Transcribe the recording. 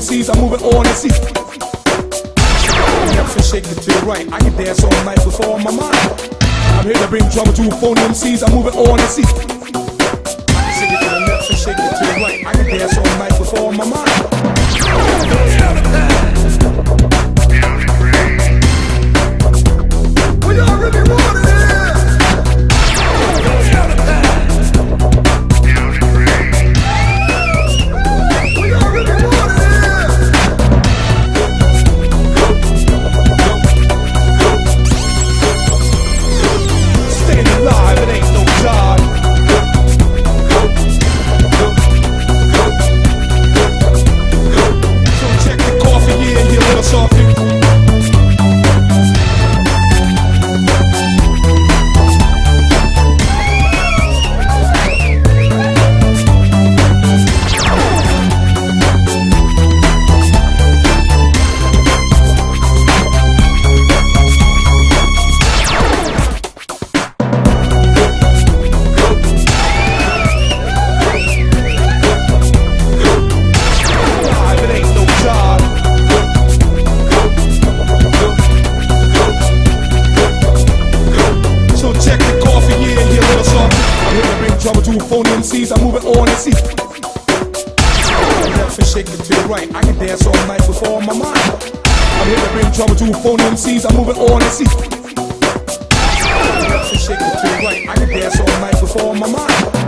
MCs, I'm moving on and see. And shake it to the right. I can dance all night with all my mind. I'm here to bring drama to phony MCs, I'm moving on and see. Shake it to the left and shake it to the right. I can dance all night with all my mind. Check the coffee, yeah, you little softy. I'm here to bring drama to phony MCs, I move it on and see. Left and shake it to the right. I can dance all night with all my mind. I'm here to bring drama to phony MCs, I move it on and see. Left and shake it to the right. I can dance all night with all my mind.